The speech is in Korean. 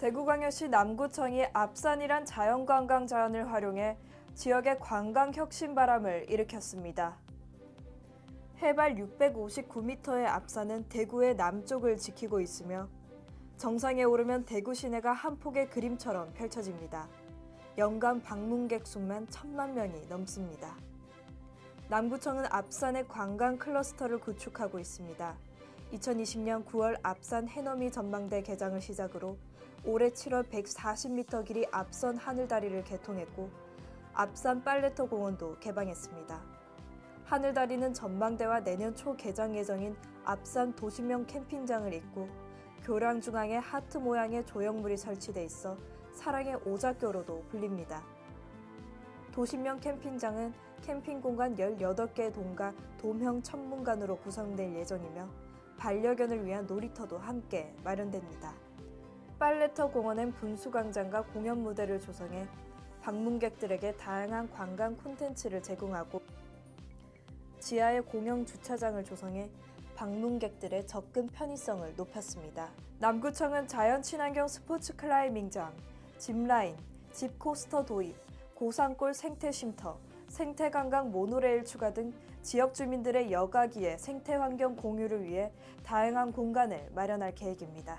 대구광역시 남구청이 앞산이란 자연관광 자연을 활용해 지역의 관광 혁신 바람을 일으켰습니다. 해발 659m의 앞산은 대구의 남쪽을 지키고 있으며 정상에 오르면 대구 시내가 한 폭의 그림처럼 펼쳐집니다. 연간 방문객 수만 천만 명이 넘습니다. 남구청은 앞산의 관광 클러스터를 구축하고 있습니다. 2020년 9월 앞산 해넘이 전망대 개장을 시작으로 올해 7월 140m 길이 앞선 하늘다리를 개통했고 앞산 빨래터 공원도 개방했습니다. 하늘다리는 전망대와 내년 초 개장 예정인 앞산 도시명 캠핑장을 잇고 교량 중앙에 하트 모양의 조형물이 설치돼 있어 사랑의 오작교로도 불립니다. 도시명 캠핑장은 캠핑 공간 18개의 동과 돔형 천문관으로 구성될 예정이며 반려견을 위한 놀이터도 함께 마련됩니다. 빨래터 공원엔 분수광장과 공연 무대를 조성해 방문객들에게 다양한 관광 콘텐츠를 제공하고 지하에 공영 주차장을 조성해 방문객들의 접근 편의성을 높였습니다. 남구청은 자연 친환경 스포츠 클라이밍장, 짚라인, 집 코스터 도입, 고산골 생태 쉼터, 생태 관광 모노레일 추가 등 지역 주민들의 여가기에 생태 환경 공유를 위해 다양한 공간을 마련할 계획입니다.